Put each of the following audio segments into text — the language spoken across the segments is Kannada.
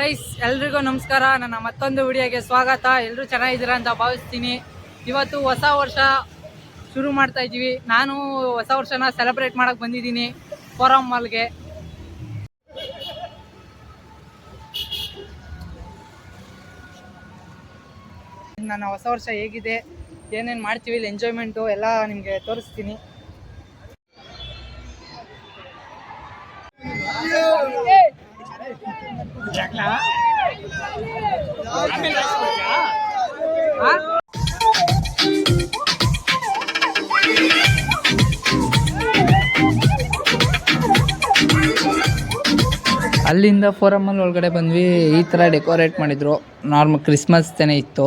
ಗೈಸ್, ಎಲ್ರಿಗೂ ನಮಸ್ಕಾರ. ನನ್ನ ಮತ್ತೊಂದು ವಿಡಿಯೋಗೆ ಸ್ವಾಗತ. ಎಲ್ಲರೂ ಚೆನ್ನಾಗಿದ್ದೀರಾ ಅಂತ ಭಾವಿಸ್ತೀನಿ. ಇವತ್ತು ಹೊಸ ವರ್ಷ ಶುರು ಮಾಡ್ತಾ ಇದ್ದೀವಿ. ನಾನು ಹೊಸ ವರ್ಷನ ಸೆಲೆಬ್ರೇಟ್ ಮಾಡಕ್ ಬಂದಿದ್ದೀನಿ ಫೋರಮ್ ಮಾಲ್ಗೆ ನನ್ನ ಹೊಸ ವರ್ಷ ಹೇಗಿದೆ, ಏನೇನು ಮಾಡ್ತೀವಿ, ಇಲ್ಲಿ ಎಂಜಾಯ್ಮೆಂಟು ಎಲ್ಲ ನಿಮಗೆ ತೋರಿಸ್ತೀನಿ. ಅಲ್ಲಿಂದ ಫೋರಮಲ್ಲಿ ಒಳಗಡೆ ಬಂದ್ವಿ ಈ ಥರ ಡೆಕೋರೇಟ್ ಮಾಡಿದ್ರು. ನಾರ್ಮಲ್ ಕ್ರಿಸ್ಮಸ್ ತಾನೇ ಇತ್ತು.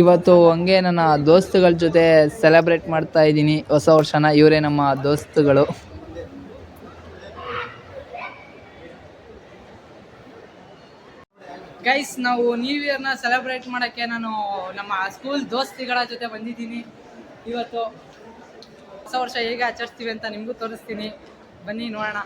ಇವತ್ತು ಹಂಗೆ ನನ್ನ ದೋಸ್ತುಗಳ ಜೊತೆ ಸೆಲೆಬ್ರೇಟ್ ಮಾಡ್ತಾ ಇದ್ದೀನಿ. ಹೊಸ ವರ್ಷನ ಇವರೇ ನಮ್ಮ ದೋಸ್ತುಗಳು. ಗೈಸ್ ನಾವು ನ್ಯೂ ಇಯರ್ನ ಸೆಲೆಬ್ರೇಟ್ ಮಾಡೋಕ್ಕೆ ನಾನು ನಮ್ಮ ಸ್ಕೂಲ್ ದೋಸ್ತಿಗಳ ಜೊತೆ ಬಂದಿದ್ದೀನಿ. ಇವತ್ತು ಹೊಸ ವರ್ಷ ಹೇಗೆ ಆಚರಿಸ್ತೀವಿ ಅಂತ ನಿಮಗೂ ತೋರಿಸ್ತೀನಿ. ಬನ್ನಿ ನೋಡೋಣ.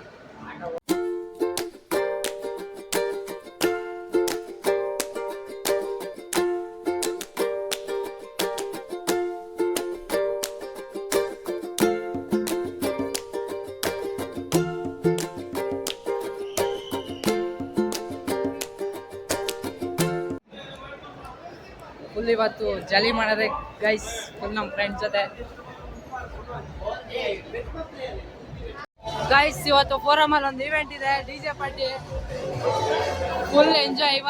ಫುಲ್ ಇವತ್ತು ಜಲಿ ಮಾಡೋದೆ. ಗೈಸ್ ಫುಲ್ ನಮ್ಮ ಫ್ರೆಂಡ್ಸ್ ಜೊತೆ. ಗೈಸ್ ಇವತ್ತು ಫೋರಮ್ ಅಲ್ಲಿ ಒಂದು ಇವೆಂಟ್ ಇದೆ D J party full enjoy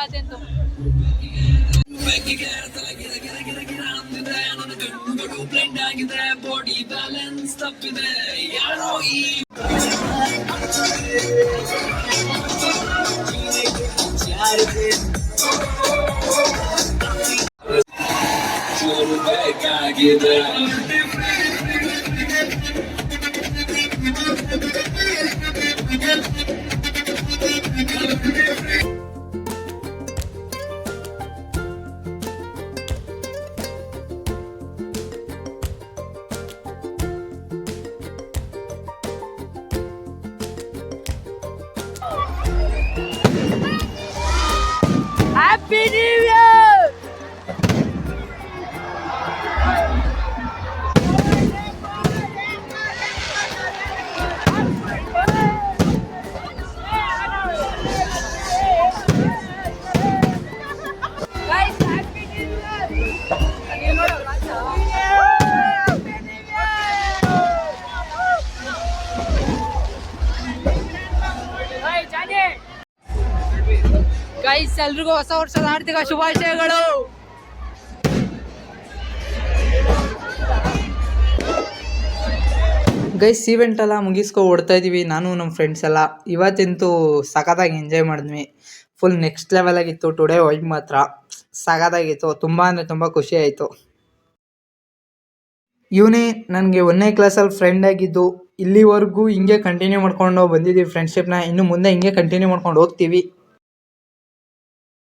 ಇವತ್ತಂತೂ happy new year guys ಎಲ್ರಿಗೂ ಹೊಸ ವರ್ಷದ ಆರ್ಥಿಕ ಶುಭಾಶಯಗಳು. ಗೈಸ್ ಈವೆಂಟ್ ಎಲ್ಲ ಮುಗಿಸ್ಕೊ ಓಡ್ತಾ ಇದೀವಿ. ನಾನು ನಮ್ಮ ಫ್ರೆಂಡ್ಸ್ ಎಲ್ಲ. ಇವತ್ತಂತೂ ಸಖತ್ತಾಗಿ ಎಂಜಾಯ್ ಮಾಡಿದ್ವಿ. ಫುಲ್ ನೆಕ್ಸ್ಟ್ ಲೆವೆಲ್ ಆಗಿತ್ತು. ಟುಡೇ ವೈಬ್ ಮಾತ್ರ ಸಖತ್ತಾಗಿತ್ತು. ತುಂಬ ಅಂದರೆ ತುಂಬ ಖುಷಿ ಆಯಿತು. ಇವನೇ ನನಗೆ ಒಂದನೇ ಕ್ಲಾಸಲ್ಲಿ ಫ್ರೆಂಡ್ ಆಗಿದ್ದು. ಇಲ್ಲಿವರೆಗೂ ಹಿಂಗೆ ಕಂಟಿನ್ಯೂ ಮಾಡ್ಕೊಂಡು ಬಂದಿದ್ದೀವಿ ಫ್ರೆಂಡ್ಶಿಪ್ನ ಇನ್ನು ಮುಂದೆ ಹಿಂಗೆ ಕಂಟಿನ್ಯೂ ಮಾಡ್ಕೊಂಡು ಹೋಗ್ತೀವಿ.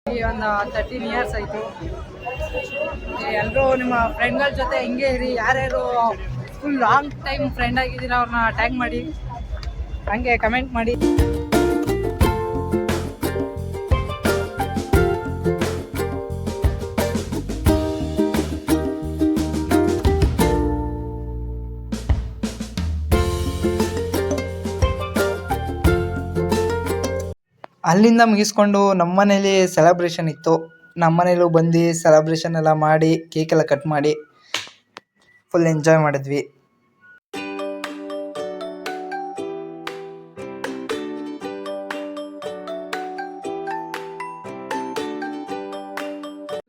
ಒಂದು ತರ್ಟೀನ್ ಇಯರ್ಸ್ ಆಯಿತು. ಎಲ್ಲರೂ ನಿಮ್ಮ ಫ್ರೆಂಡ್ಗಳ ಜೊತೆ ಹಿಂಗೆ ಇರಿ. ಯಾರ್ಯಾರು ಫುಲ್ ಲಾಂಗ್ ಟೈಮ್ ಫ್ರೆಂಡ್ ಆಗಿದ್ದೀರಾ ಅವ್ರನ್ನ ಟ್ಯಾಗ್ ಮಾಡಿ. ಹಂಗೆ ಕಮೆಂಟ್ ಮಾಡಿ. ಅಲ್ಲಿಂದ ಮುಗಿಸ್ಕೊಂಡು ನಮ್ಮ ಮನೇಲಿ ಸೆಲೆಬ್ರೇಷನ್ ಇತ್ತು. ನಮ್ಮ ಮನೇಲೂ ಬಂದು ಸೆಲೆಬ್ರೇಷನ್ ಎಲ್ಲ ಮಾಡಿ ಕೇಕ್ ಎಲ್ಲ ಕಟ್ ಮಾಡಿ ಫುಲ್ ಎಂಜಾಯ್ ಮಾಡಿದ್ವಿ.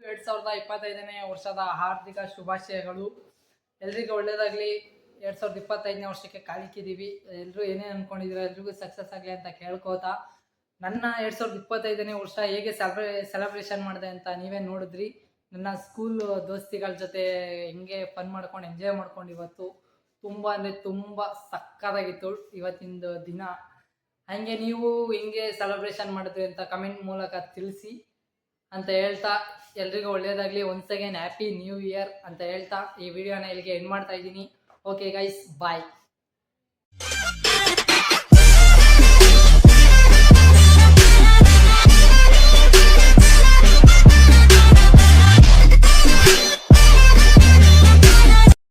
ಎರಡ್ ಸಾವಿರದ ಇಪ್ಪತ್ತೈದನೇ ವರ್ಷದ ಹಾರ್ದಿಕ ಶುಭಾಶಯಗಳು. ಎಲ್ರಿಗೂ ಒಳ್ಳೇದಾಗ್ಲಿ. ಎರಡ್ ಸಾವಿರದ ಇಪ್ಪತ್ತೈದನೇ ವರ್ಷಕ್ಕೆ ಕಾಲಿಕ್ಕಿದ್ದೀವಿ ಎಲ್ಲರೂ ಏನೇನು ಅನ್ಕೊಂಡಿದ್ದೀರಾ, ಎಲ್ರಿಗೂ ಸಕ್ಸಸ್ ಆಗಲಿ ಅಂತ ಕೇಳ್ಕೋತಾ. ನನ್ನ ಎರಡು ಸಾವಿರದ ಇಪ್ಪತ್ತೈದನೇ ವರ್ಷ ಹೇಗೆ ಸೆಲೆಬ್ರೇ ಸೆಲೆಬ್ರೇಷನ್ ಮಾಡಿದೆ ಅಂತ ನೀವೇ ನೋಡಿದ್ರಿ. ನನ್ನ ಸ್ಕೂಲ್ ದೋಸ್ತಿಗಳ ಜೊತೆ ಹೆಂಗೆ ಫನ್ ಮಾಡ್ಕೊಂಡು ಎಂಜಾಯ್ ಮಾಡ್ಕೊಂಡು ಇವತ್ತು ತುಂಬ ಅಂದರೆ ತುಂಬ ಸಕ್ಕತ್ತಾಗಿತ್ತು ಇವತ್ತಿಂದು ದಿನ. ಹಾಗೆ ನೀವು ಹೆಂಗೆ ಸೆಲೆಬ್ರೇಷನ್ ಮಾಡಿದ್ರಿ ಅಂತ ಕಮೆಂಟ್ ಮೂಲಕ ತಿಳಿಸಿ ಅಂತ ಹೇಳ್ತಾ, ಎಲ್ರಿಗೂ ಒಳ್ಳೇದಾಗಲಿ. Once again happy new year ಅಂತ ಹೇಳ್ತಾ ಈ ವಿಡಿಯೋನ ಇಲ್ಲಿಗೆ ಎಂಡ್ ಮಾಡ್ತಾ ಇದ್ದೀನಿ. Okay guys bye